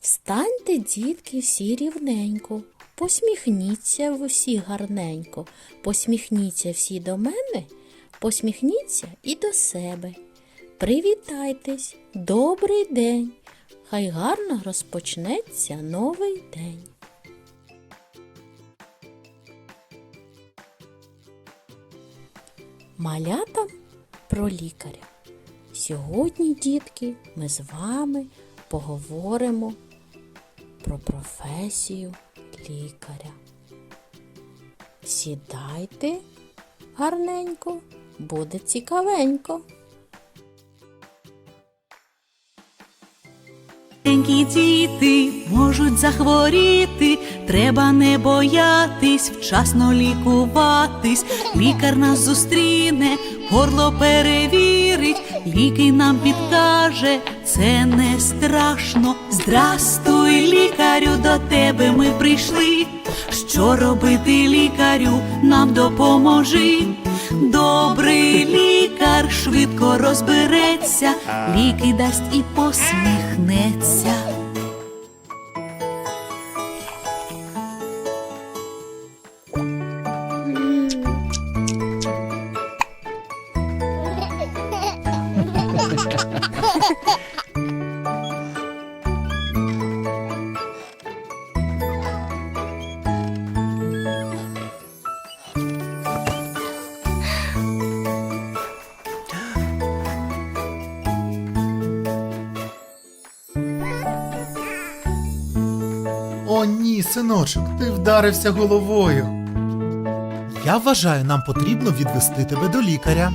Встаньте, дітки, всі рівненько, посміхніться всі гарненько, посміхніться всі до мене, посміхніться і до себе. Привітайтесь, добрий день! Хай гарно розпочнеться новий день. Малятам про лікаря. Сьогодні, дітки, ми з вами поговоримо про професію лікаря. Сідайте гарненько, буде цікавенько. Маленькі діти можуть захворіти, треба не боятись, вчасно лікуватись. Лікар нас зустріне, горло перевірить, ліки нам підкаже, це не страшно. Здрастуй, лікарю, до тебе ми прийшли. Що робити лікарю, нам допоможи. Добрий лікар швидко розбереться, ліки дасть і посміхнеться. ні, синочок, ти вдарився головою. Я вважаю, нам потрібно відвести тебе до лікаря.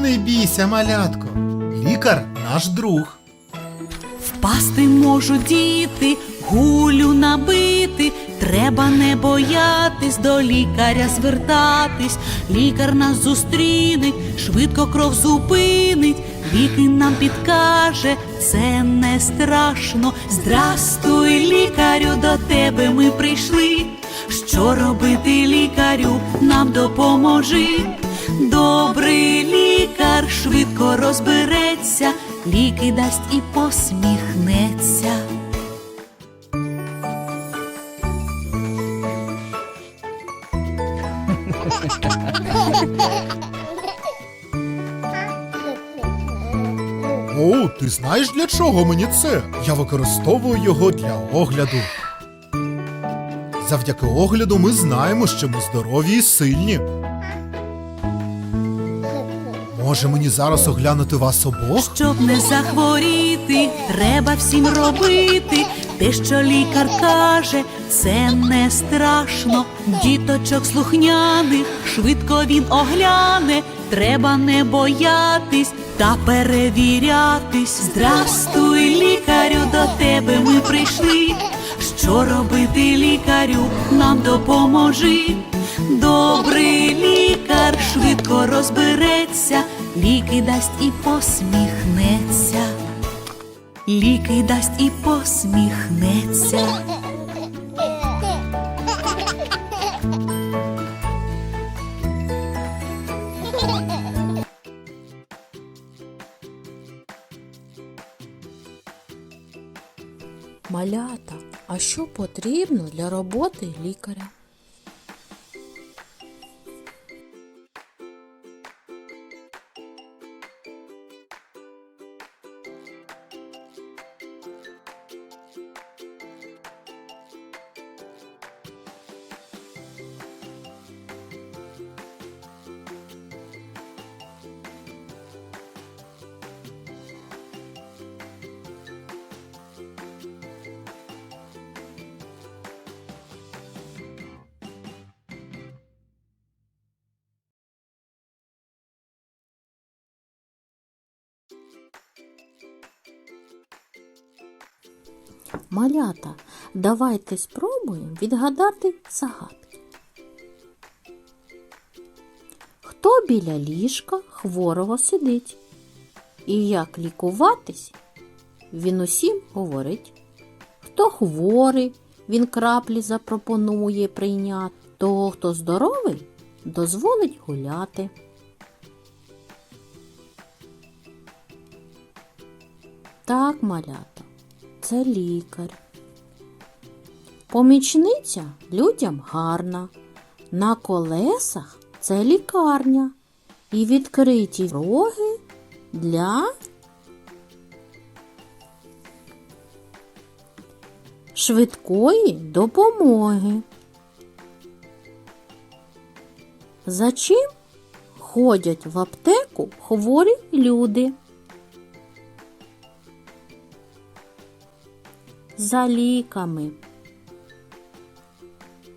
Не бійся, малятко. Лікар наш друг. Впасти можуть діти, гулю набити. Треба не боятись до лікаря звертатись. Лікар нас зустріне, швидко кров зупинить, ліки нам підкаже, це не страшно. Здрастуй, лікарю, до тебе ми прийшли. Що робити лікарю, нам допоможи. Добрий лікар швидко розбереться, ліки дасть і посміхнеться. О, ти знаєш для чого мені це? Я використовую його для огляду. Завдяки огляду ми знаємо, що ми здорові і сильні. Може мені зараз оглянути вас обох? Щоб не захворіти, треба всім робити. Те, що лікар каже, це не страшно. Діточок слухняних, швидко він огляне. Треба не боятись та перевірятись. Здрастуй, лікарю, до тебе ми прийшли. Що робити лікарю, нам допоможи. Добрий лікар швидко розбереться, ліки дасть і посміхнеться. Ліки дасть і посміхнеться. Малята, а що потрібно для роботи лікаря? Малята, давайте спробуємо відгадати загадки. Хто біля ліжка хворого сидить? І як лікуватись, він усім говорить. Хто хворий, він краплі запропонує прийняти, того, хто здоровий, дозволить гуляти. Так, малята, це лікар. Помічниця людям гарна. На колесах це лікарня. І відкриті роги для швидкої допомоги. За чим ходять в аптеку хворі люди? За ліками.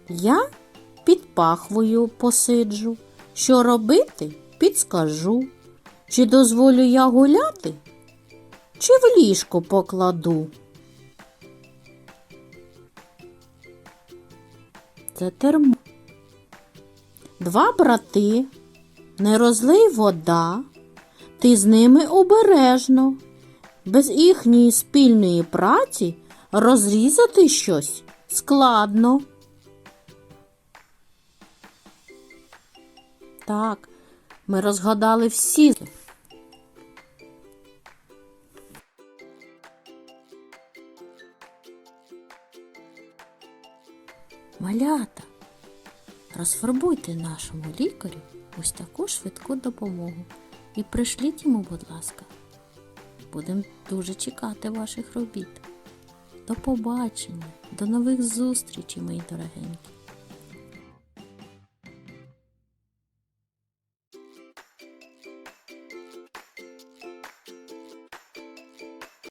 Я під пахвою посиджу. Що робити, підскажу. Чи дозволю я гуляти, чи в ліжко покладу. Це термо. Два брати, не розлий вода, ти з ними обережно. Без їхньої спільної праці розрізати щось складно. Так, ми розгадали всі. Малята, розфарбуйте нашому лікарю ось таку швидку допомогу і пришліть йому, будь ласка. Будемо дуже чекати ваших робіт. До побачення, до нових зустрічей, мої дорогенькі.